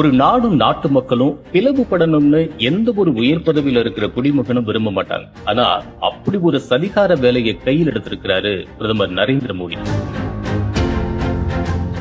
ஒரு நாடும் நாட்டு மக்களும் பிளவுபடணும்னு எந்த ஒரு உயர் பதவியில இருக்கிற குடிமகனும் விரும்ப மாட்டாங்க. ஆனா அப்படி ஒரு சதிகார வேலையை கையில் எடுத்திருக்கிறாரு பிரதமர் நரேந்திர மோடி.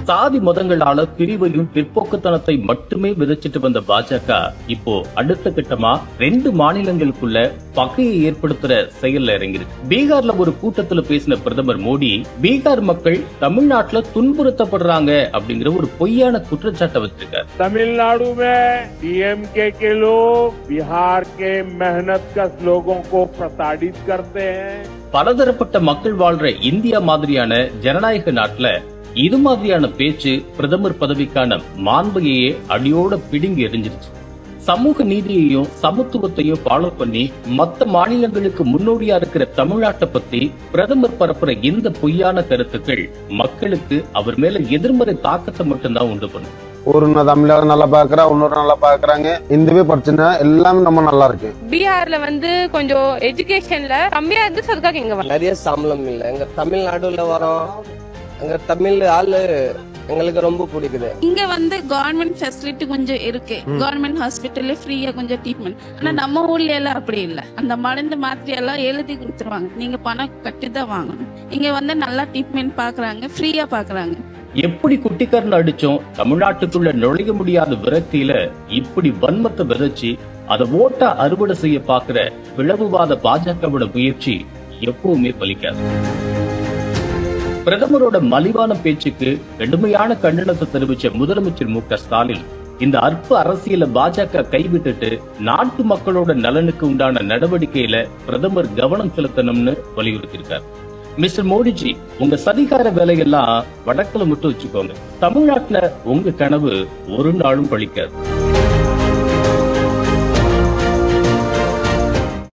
சாதி மதங்களால பிரிவையும் பிற்போக்குத்தனத்தை மட்டுமே விதைச்சிட்டு வந்த பாஜக இப்போ அடுத்த கட்டமா ரெண்டு மாநிலங்களுக்குள்ள பகையை ஏற்படுத்துற செயல்ல இறங்கிருக்கு பீகார்ல ஒரு கூட்டத்துல பேசின பிரதமர் மோடி பீகார் மக்கள் தமிழ்நாட்டுல துன்புறுத்தப்படுறாங்க அப்படிங்கிற ஒரு பொய்யான குற்றச்சாட்டை வச்சிருக்காரு तमिलनाडु में डीएमके के लोग बिहार के मेहनत कश लोगों को प्रताड़ित करते हैं பலதரப்பட்ட மக்கள் வாழ்ற இந்தியா மாதிரியான ஜனநாயக நாட்டுல இது மாதிரியான பேச்சு பிரதமர் பதவிக்கான மாண்பையே அடியோட பிடுங்கி எரிஞ்சிருச்சு சமூக நீதியையும் சமத்துவத்தையும் ஃபாலோ பண்ணி மத்த மாநிலங்களுக்கு முன்னோடியா இருக்கிற தமிழ்நாட்டை பத்தி பிரதமர் பரப்புற இந்த பொய்யான கருத்துக்கள் மக்களுக்கு அவர் மேல எதிர்மறை தாக்கத்தை மட்டும்தான் உண்டு பண்ணும். ஒரு தமிழர் நல்லா பாக்குறா இன்னொரு நல்லா பாக்குறாங்க. இந்தவே பிரச்சனை எல்லாமே நம்ம நல்லா இருக்கு. பீகார்ல வந்து கொஞ்சம் எஜுகேஷன்ல கம்மியா இருந்து அதுக்காக இங்க நிறைய சம்பளம் இல்லை. எங்க தமிழ்நாடுல வரோம். எங்க தமிழ் ஆளு எங்களுக்கு ரொம்ப பிடிக்குது. இங்க வந்து கவர்மெண்ட் ஃபெசிலிட்டி கொஞ்சம் இருக்கு. கவர்மெண்ட் ஹாஸ்பிட்டல்ல ஃப்ரீயா கொஞ்சம் ட்ரீட்மெண்ட் ஆனா நம்ம ஊர்ல எல்லாம் அப்படி இல்ல. அந்த மருந்து மாத்திரை எல்லாம் எழுதி கொடுத்துருவாங்க. நீங்க பணம் கட்டி தான் வாங்கணும். இங்க வந்து நல்லா ட்ரீட்மெண்ட் பாக்குறாங்க ஃப்ரீயா பாக்குறாங்க. எப்படி குட்டிக்கரண் அடிச்சோம் தமிழ்நாட்டுக்குள்ள நுழைய முடியாத விரக்தியில இப்படி வன்மத்தை விதைச்சு அதை ஓட்டா அறுவடை செய்ய பாக்குற பிளவுவாத பாஜகவோட முயற்சி எப்பவுமே பலிக்காது. பிரதமரோட மலிவான பேச்சுக்கு கடுமையான கண்டனத்தை தெரிவிச்ச முதலமைச்சர் மு க ஸ்டாலின் இந்த அற்ப அரசியல பாஜக கைவிட்டுட்டு நாட்டு மக்களோட நலனுக்கு உண்டான நடவடிக்கையில பிரதமர் கவனம் செலுத்தணும்னு வலியுறுத்தியிருக்கார். மிஸ்டர் மோடிஜி உங்க சதிகார வேலையெல்லாம் வடக்குல மட்டும் வச்சுக்கோங்க. தமிழ்நாட்டுல உங்க கனவு ஒரு நாளும் பழிக்காது.